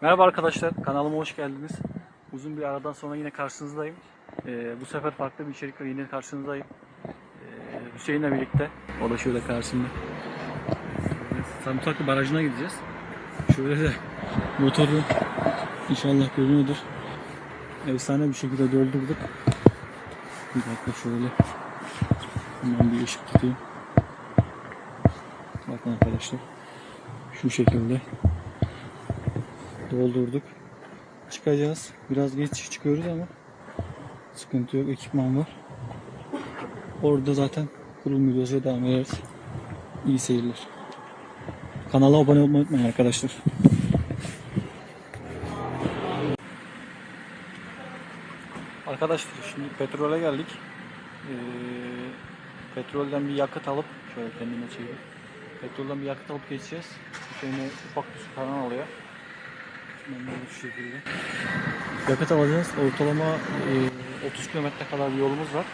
Merhaba arkadaşlar, kanalıma hoş geldiniz. Uzun bir aradan sonra yine karşınızdayım. Ee, bu sefer farklı bir içerikle yine karşınızdayım. Ee, Hüseyin'le birlikte. O da şöyle karşımda. Samsaklı Barajı'na gideceğiz. Şöyle de motoru inşallah görünüyordur. Efsane bir şekilde doldurduk. Bir dakika şöyle. Hemen bir ışık tutayım. Bakın arkadaşlar. Şu şekilde doldurduk. Çıkacağız. Biraz geç çıkıyoruz ama sıkıntı yok. Ekipman var. Orada zaten kurulum videosu devam ederiz. İyi seyirler. Kanala abone olmayı unutmayın arkadaşlar. Arkadaşlar şimdi petrole geldik. Ee, petrolden bir yakıt alıp şöyle kendime çevireyim. Petrolden bir yakıt alıp geçeceğiz. Hüseyin'e ufak bir su falan alıyor. De şu şekilde. Yakıt alacağız. Ortalama e, 30 kilometre kadar bir yolumuz var.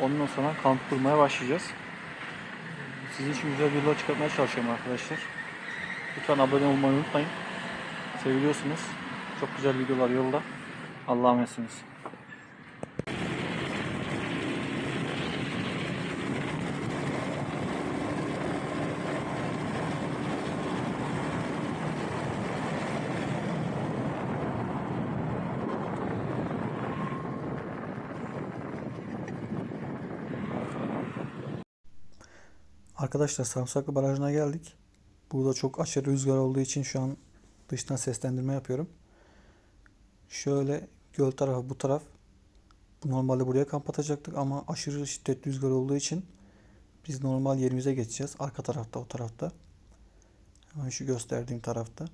Ondan sonra kamp kurmaya başlayacağız. Sizin için güzel videolar çıkartmaya çalışıyorum arkadaşlar. Lütfen abone olmayı unutmayın. Seviliyorsunuz. Çok güzel videolar yolda. Allah'a emanetsiniz. Arkadaşlar Samsaklı Barajı'na geldik. Burada çok aşırı rüzgar olduğu için şu an dıştan seslendirme yapıyorum. Şöyle göl tarafı bu taraf. Normalde buraya kamp atacaktık ama aşırı şiddetli rüzgar olduğu için biz normal yerimize geçeceğiz. Arka tarafta o tarafta. Hemen şu gösterdiğim tarafta.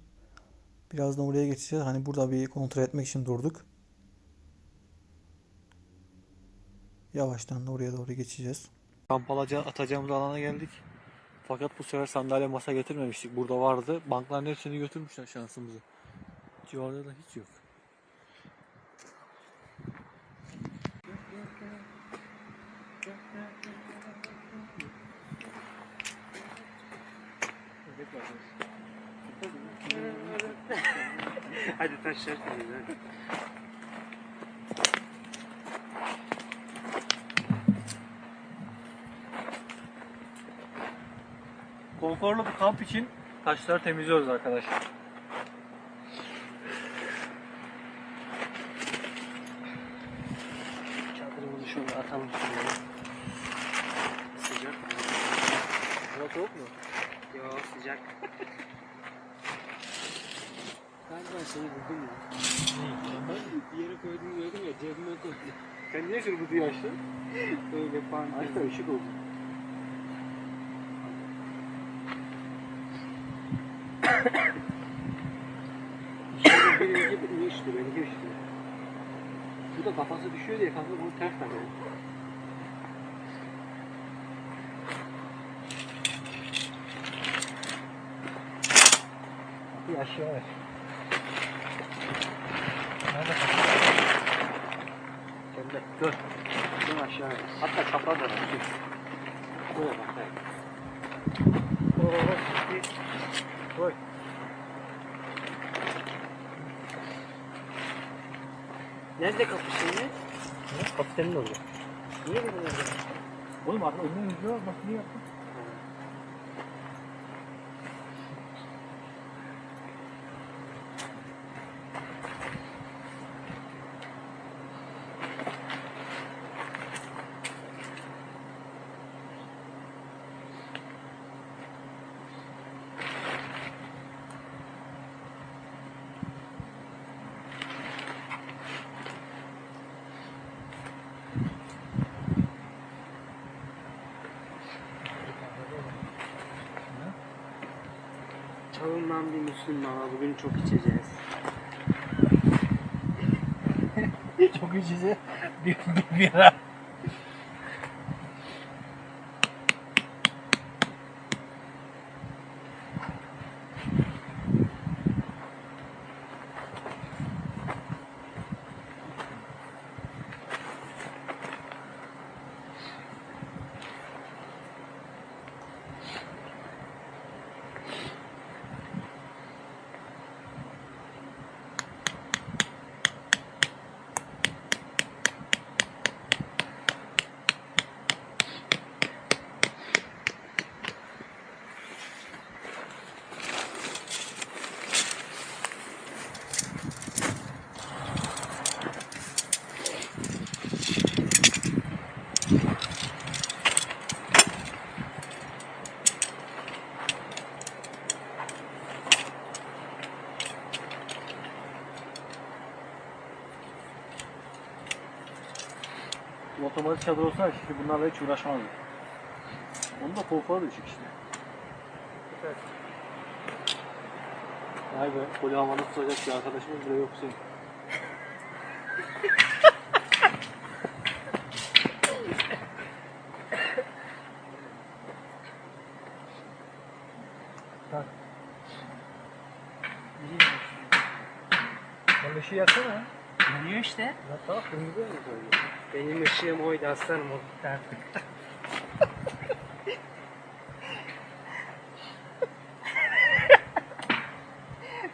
Birazdan oraya geçeceğiz. Hani burada bir kontrol etmek için durduk. Yavaştan da oraya doğru geçeceğiz. Kamp alaca- atacağımız alana geldik. Fakat bu sefer sandalye masa getirmemiştik. Burada vardı. Bankların hepsini götürmüşler şansımızı. Civarda da hiç yok. Hadi taşlar Konforlu bir kamp için taşları temizliyoruz arkadaşlar. Çadırımızı şöyle atalım şuraya. Sıcak. Hava soğuk mu? Yo sıcak. Galiba seni buldum ya. Bir yere koydum gördüm ya cebime koydum. Sen niye şunu kutuyu açtın? Öyle falan. Aç da ışık oldu. Benimki işte benimki işte. Bu da kafası düşüyor diye kafa bunu ters takıyor. Bir aşağı ver. Nerede Sen de dur. Dur aşağı. Hatta çapraz da var. Dur. Dur bak. evet. Koy. Nerede kapı şimdi? Kapı senin oluyor. Niye böyle oldu? Oğlum arka önüne yüzüyor. Bak niye yaptın? Çağından bir Müslüman bugün çok içeceğiz. Çok içici. Bir, bir bira. Otomatik çadır olsa şimdi bunlarla hiç uğraşmazdık. Onun da konforu düşük işte. Vay be, koli havanı tutacak bir arkadaşımız bile yok senin. Sen ışığı yaksana. Yanıyor işte. Ya tamam, kırmızı mı söylüyor? Benim ışığım oydu aslanım o gitti artık.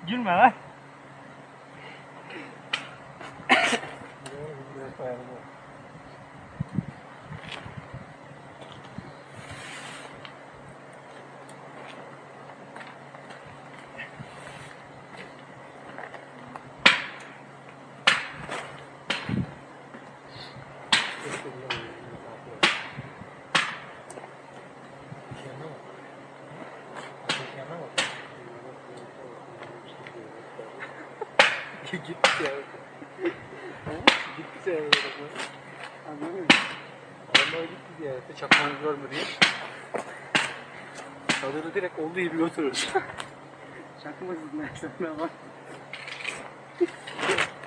Gülme lan. Biraz koyalım. Gitti ya. Gitti ya. Anladın mı? Adamlar gitti ziyarete çakmağını görme diye. Çadırı direkt olduğu gibi götürürüz. Çakmasız ne sana bak.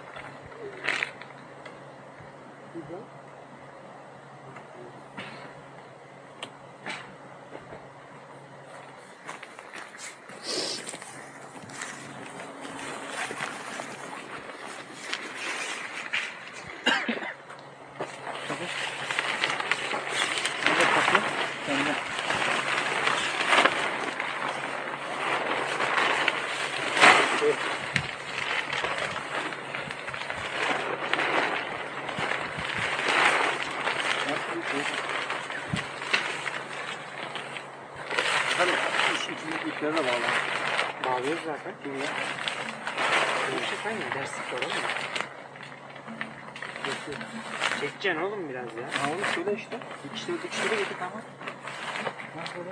Nerede kapı? Sende. Şey? Tabii iş ikili iplerine bağlı. Bağlıyoruz zaten. Kimle? Bir şey sen derslik var oğlum. Çekeceksin oğlum biraz ya. Ha onu söyle işte. Dikişleri dikişleri getir tamam. Nasıl böyle?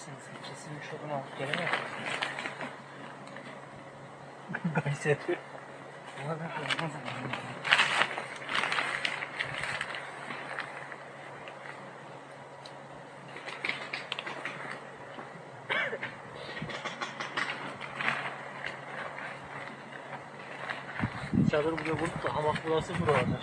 Yapmışsınız. Kesilmiş odun alıp gelemez. Kayseri. Bu kadar olmaz ama. Çadır buraya vurup da hamak burası buralarda.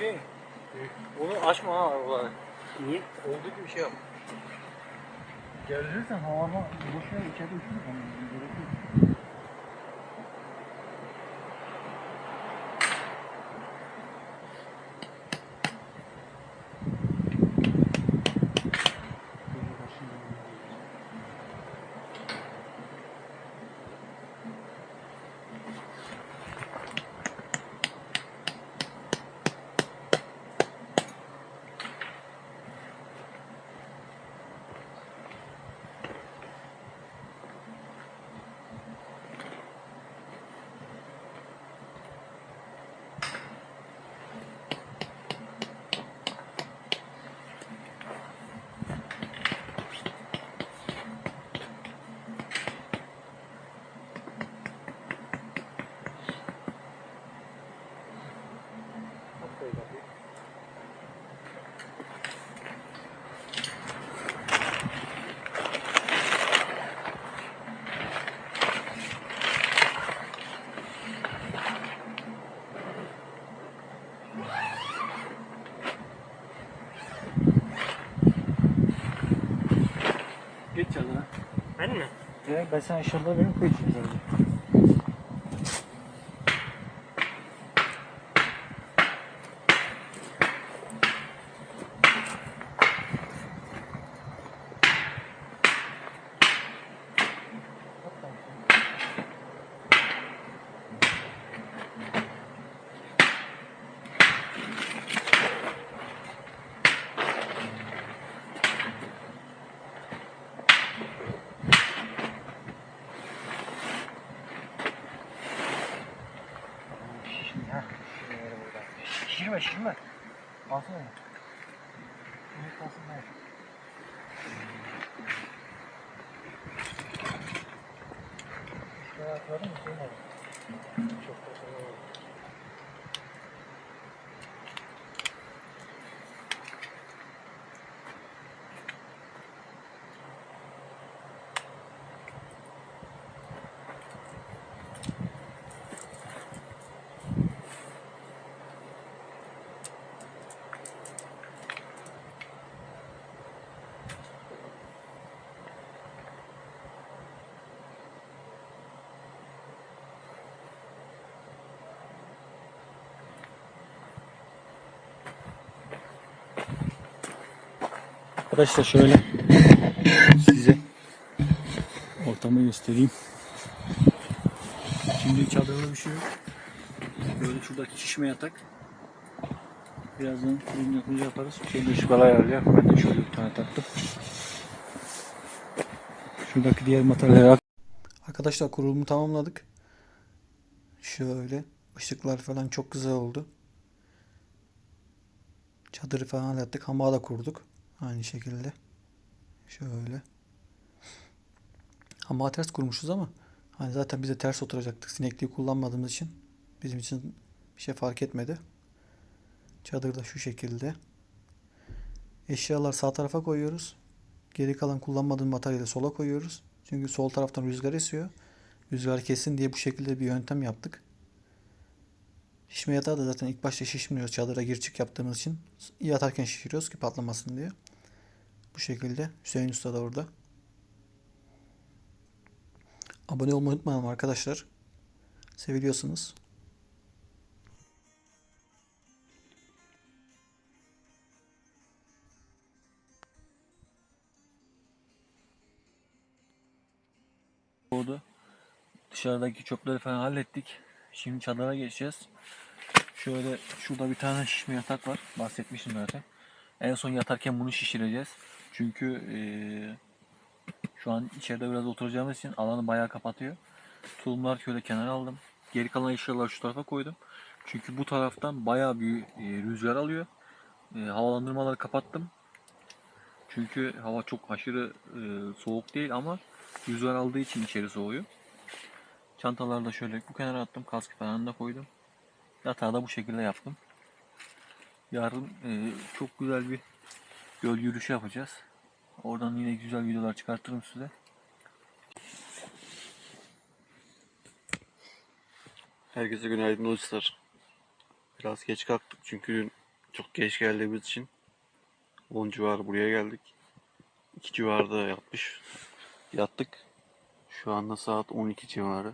Şey, onu açma ha oraları. Niye? Olduğu gibi şey yap. Gelirsen havama boşuna içeride ama. Gerek yok. Geç çadıra. Ben mi? Sana şurada benim koyacağım zaten. Şişirme. Alsana. Bunu kalsın ben. Arkadaşlar şöyle size ortamı göstereyim. Şimdi çadırda bir şey yok. Böyle şuradaki şişme yatak. Birazdan ürün yapınca yaparız. Şöyle ışıklar ayarlıyor. Ben de şöyle bir tane taktım. Şuradaki diğer materyalleri Arkadaşlar kurulumu tamamladık. Şöyle ışıklar falan çok güzel oldu. Çadırı falan hallettik. Hamağı da kurduk. Aynı şekilde. Şöyle. Hamağı ters kurmuşuz ama hani zaten bize ters oturacaktık. Sinekliği kullanmadığımız için bizim için bir şey fark etmedi. Çadır da şu şekilde. Eşyalar sağ tarafa koyuyoruz. Geri kalan kullanmadığımız materyali sola koyuyoruz. Çünkü sol taraftan rüzgar esiyor. Rüzgar kesin diye bu şekilde bir yöntem yaptık. Şişme yatağı da zaten ilk başta şişmiyoruz çadıra gir çık yaptığımız için. Yatarken şişiriyoruz ki patlamasın diye. Bu şekilde. Hüseyin Usta da orada. Abone olmayı unutmayalım arkadaşlar. Seviliyorsunuz. Oldu. Dışarıdaki çöpleri falan hallettik. Şimdi çadıra geçeceğiz. Şöyle şurada bir tane şişme yatak var. Bahsetmiştim zaten. En son yatarken bunu şişireceğiz. Çünkü eee, şu an içeride biraz oturacağımız için alanı bayağı kapatıyor. Tulumlar şöyle kenara aldım. Geri kalan eşyaları şu tarafa koydum. Çünkü bu taraftan bayağı bir e, rüzgar alıyor. E, havalandırmaları kapattım. Çünkü hava çok aşırı e, soğuk değil ama rüzgar aldığı için içeri soğuyor. Çantaları da şöyle bu kenara attım. Kask falan da koydum. Yatağı da bu şekilde yaptım. Yarın e, çok güzel bir göl yürüyüşü yapacağız. Oradan yine güzel videolar çıkartırım size. Herkese günaydın dostlar. Biraz geç kalktık çünkü dün çok geç geldiğimiz için 10 civarı buraya geldik. 2 civarda yatmış. Yattık. Şu anda saat 12 civarı.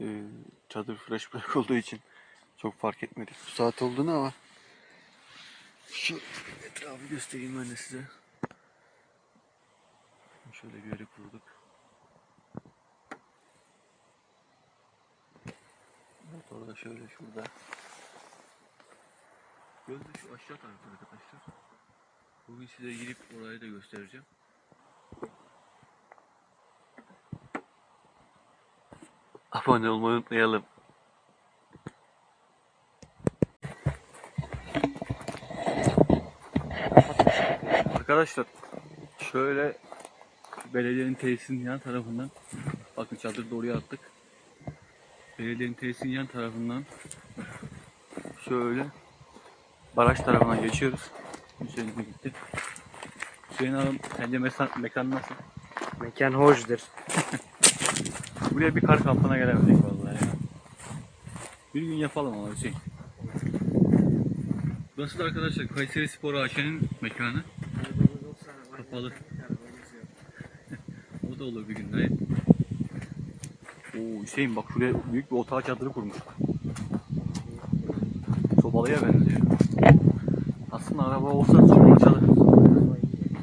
Ee, çadır break olduğu için çok fark etmedik bu saat olduğunu ama şu etrafı göstereyim ben de size. Şöyle bir yere kurduk. Motor da şöyle şurada. Göl de şu aşağı tarafta arkadaşlar. Bugün size girip orayı da göstereceğim. Abone olmayı unutmayalım. Arkadaşlar şöyle belediyenin tesisinin yan tarafından bakın çadır doğruya attık. Belediyenin tesisinin yan tarafından şöyle baraj tarafına geçiyoruz. Hüseyin de gitti. Hüseyin Hanım sence mekan, mekan nasıl? Mekan hoşdur. Buraya bir kar kampına gelemedik vallahi ya. Bir gün yapalım ama Hüseyin. Burası da arkadaşlar Kayseri Spor AŞ'nin mekanı. Kapalı. o da olur bir gün dayı. Oo Hüseyin bak şuraya büyük bir otağı çadırı kurmuş. Sobalıya benziyor. Aslında araba olsa sobalı çadır.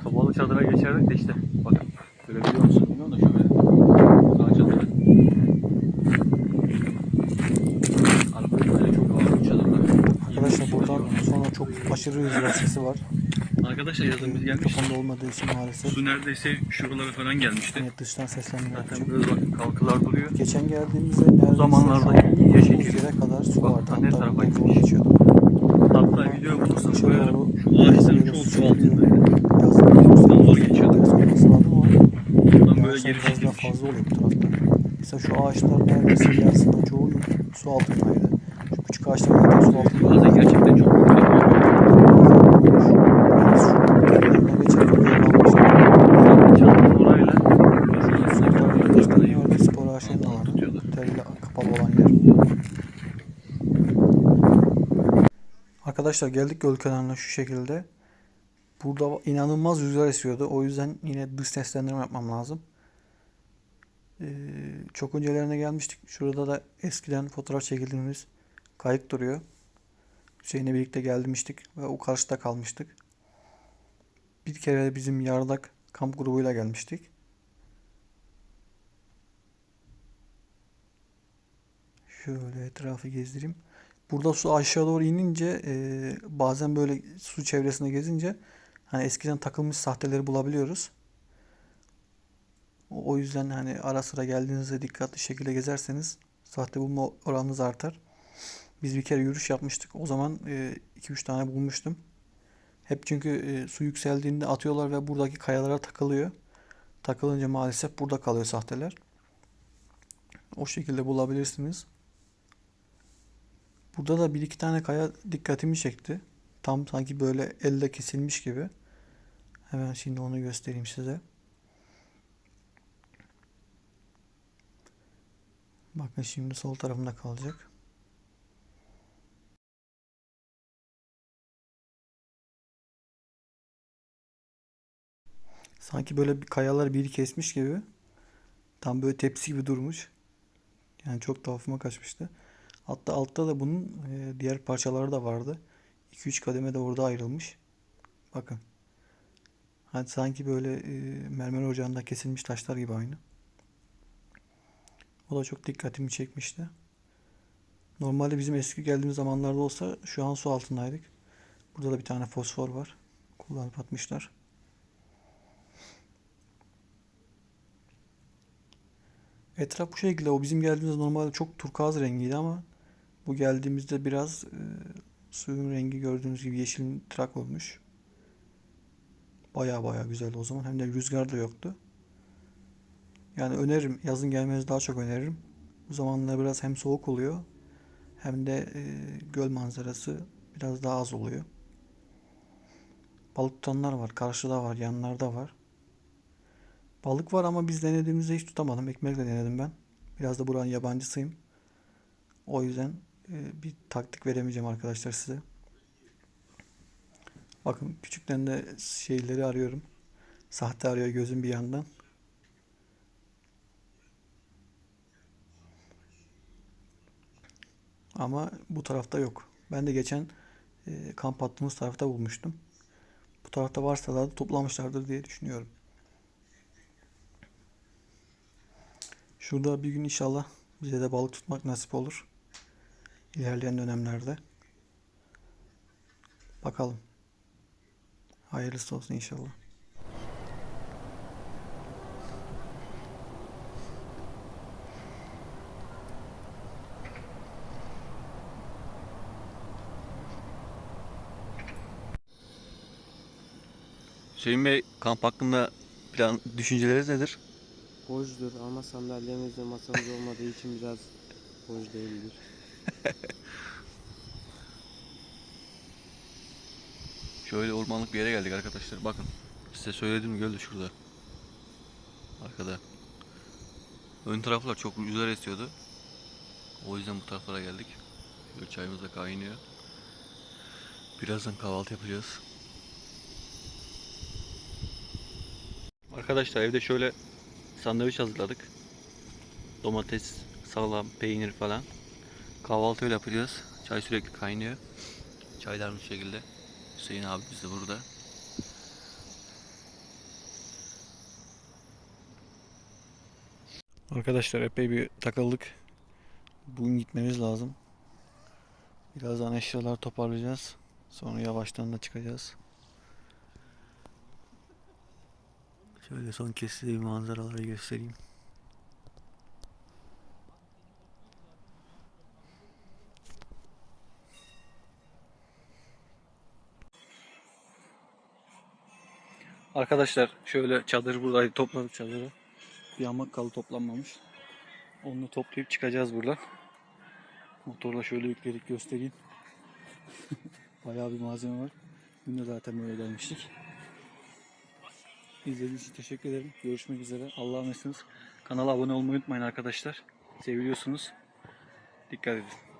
Sobalı çadıra geçerdik de işte. Bakın görebiliyor musun bilmiyorum da şöyle. Otağı çadırı. Araba böyle çok ağır çadırlar. Arkadaşlar buradan sonra çok aşırı rüzgar sesi var. Arkadaşlar yazın biz gelmiş. Kafamda olmadığı için maalesef. Su neredeyse şuralara falan gelmişti. Evet, dıştan seslenme Zaten biraz bakın kalkılar duruyor. Geçen geldiğimizde neredeyse zamanlarda iyice yüz şekil. yere kadar su vardı. ne Hatta tarafa buradan gitmiş. Hatta video bulursak Şöyle koyarım. Şu ağaçların çoğu su su altında. Yazın zor geçiyordu. Ters olması lazım ama Buradan böyle geri çekilmiş. fazla oluyor bu tarafta. Mesela şu ağaçlar neredeyse yarısından çoğu su altındaydı. Şu küçük ağaçlar zaten su altında. Bazen gerçekten çok Arkadaşlar geldik göl kenarına şu şekilde. Burada inanılmaz rüzgar esiyordu. O yüzden yine dış seslendirme yapmam lazım. Ee, çok öncelerine gelmiştik. Şurada da eskiden fotoğraf çekildiğimiz kayık duruyor. Hüseyin'le birlikte gelmiştik ve o karşıda kalmıştık. Bir kere bizim Yardak kamp grubuyla gelmiştik. Şöyle etrafı gezdireyim. Burada su aşağı doğru inince e, bazen böyle su çevresinde gezince hani eskiden takılmış sahteleri bulabiliyoruz. O yüzden hani ara sıra geldiğinizde dikkatli şekilde gezerseniz sahte bulma oranınız artar. Biz bir kere yürüyüş yapmıştık. O zaman 2-3 tane bulmuştum. Hep çünkü e, su yükseldiğinde atıyorlar ve buradaki kayalara takılıyor. Takılınca maalesef burada kalıyor sahteler. O şekilde bulabilirsiniz. Burada da bir iki tane kaya dikkatimi çekti. Tam sanki böyle elle kesilmiş gibi. Hemen şimdi onu göstereyim size. Bakın şimdi sol tarafımda kalacak. Sanki böyle bir kayalar biri kesmiş gibi. Tam böyle tepsi gibi durmuş. Yani çok tuhafıma kaçmıştı. Hatta altta da bunun e, diğer parçaları da vardı. 2-3 kademe de orada ayrılmış. Bakın. Hani sanki böyle e, mermer ocağında kesilmiş taşlar gibi aynı. O da çok dikkatimi çekmişti. Normalde bizim eski geldiğimiz zamanlarda olsa şu an su altındaydık. Burada da bir tane fosfor var. Kullanıp atmışlar. Etraf bu şekilde. O bizim geldiğimizde normalde çok turkuaz rengiydi ama bu geldiğimizde biraz e, suyun rengi gördüğünüz gibi yeşil trak olmuş. Baya baya güzel o zaman. Hem de rüzgar da yoktu. Yani öneririm. Yazın gelmenizi daha çok öneririm. Bu zamanlar biraz hem soğuk oluyor hem de e, göl manzarası biraz daha az oluyor. Balık tutanlar var. Karşıda var. Yanlarda var. Balık var ama biz denediğimizde hiç tutamadım. Ekmekle denedim ben. Biraz da buranın yabancısıyım. O yüzden bir taktik veremeyeceğim arkadaşlar size. Bakın küçükten de şeyleri arıyorum. Sahte arıyor gözüm bir yandan. Ama bu tarafta yok. Ben de geçen e, kamp attığımız tarafta bulmuştum. Bu tarafta varsa da toplamışlardır diye düşünüyorum. Şurada bir gün inşallah bize de balık tutmak nasip olur. İlerleyen dönemlerde. Bakalım. Hayırlısı olsun inşallah. Hüseyin Bey kamp hakkında plan düşünceleriniz nedir? Hoşdur ama sandalyemiz ve masamız olmadığı için biraz hoş değildir. Şöyle ormanlık bir yere geldik arkadaşlar. Bakın size söyledim göl de şurada. Arkada. Ön taraflar çok rüzgar esiyordu. O yüzden bu taraflara geldik. Şöyle çayımız da kaynıyor. Birazdan kahvaltı yapacağız. Arkadaşlar evde şöyle sandviç hazırladık. Domates, salam, peynir falan. Kahvaltı öyle yapacağız. Çay sürekli kaynıyor. Çaylarımız şu şekilde. Hüseyin abi de burada. Arkadaşlar epey bir takıldık. Bugün gitmemiz lazım. Birazdan eşyalar toparlayacağız. Sonra yavaştan da çıkacağız. Şöyle son bir manzaraları göstereyim. Arkadaşlar şöyle çadır buradaydı topladık çadırı. Bir hamak kalı toplanmamış. Onu toplayıp çıkacağız buradan. Motorla şöyle yükledik göstereyim. Bayağı bir malzeme var. Dün de zaten böyle gelmiştik. İzlediğiniz için teşekkür ederim. Görüşmek üzere. Allah'a emanetsiniz. Kanala abone olmayı unutmayın arkadaşlar. Seviliyorsunuz. Dikkat edin.